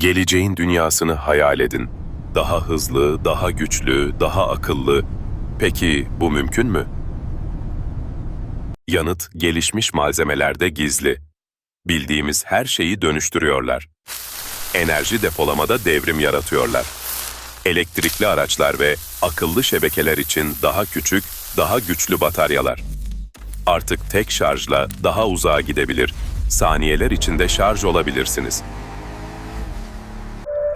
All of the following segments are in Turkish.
Geleceğin dünyasını hayal edin. Daha hızlı, daha güçlü, daha akıllı. Peki bu mümkün mü? Yanıt gelişmiş malzemelerde gizli. Bildiğimiz her şeyi dönüştürüyorlar. Enerji depolamada devrim yaratıyorlar. Elektrikli araçlar ve akıllı şebekeler için daha küçük, daha güçlü bataryalar. Artık tek şarjla daha uzağa gidebilir, saniyeler içinde şarj olabilirsiniz.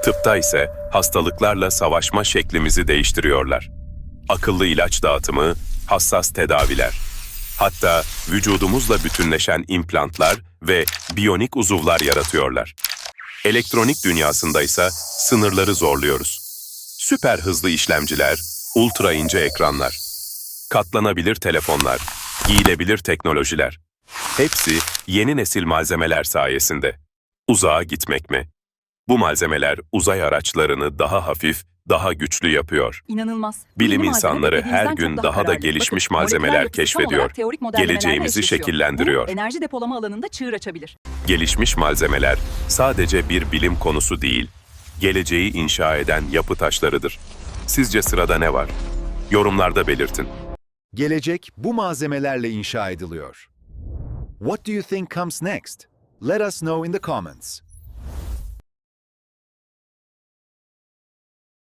Tıpta ise hastalıklarla savaşma şeklimizi değiştiriyorlar. Akıllı ilaç dağıtımı, hassas tedaviler. Hatta vücudumuzla bütünleşen implantlar ve biyonik uzuvlar yaratıyorlar. Elektronik dünyasında ise sınırları zorluyoruz. Süper hızlı işlemciler, ultra ince ekranlar, katlanabilir telefonlar, giyilebilir teknolojiler. Hepsi yeni nesil malzemeler sayesinde. Uzağa gitmek mi? Bu malzemeler uzay araçlarını daha hafif, daha güçlü yapıyor. İnanılmaz. Bilim Ünlü insanları her gün çok daha da gelişmiş Bakın, malzemeler keşfediyor. Geleceğimizi şekillendiriyor. Bu enerji depolama alanında çığır açabilir. Gelişmiş malzemeler sadece bir bilim konusu değil, geleceği inşa eden yapı taşlarıdır. Sizce sırada ne var? Yorumlarda belirtin. Gelecek bu malzemelerle inşa ediliyor. What do you think comes next? Let us know in the comments.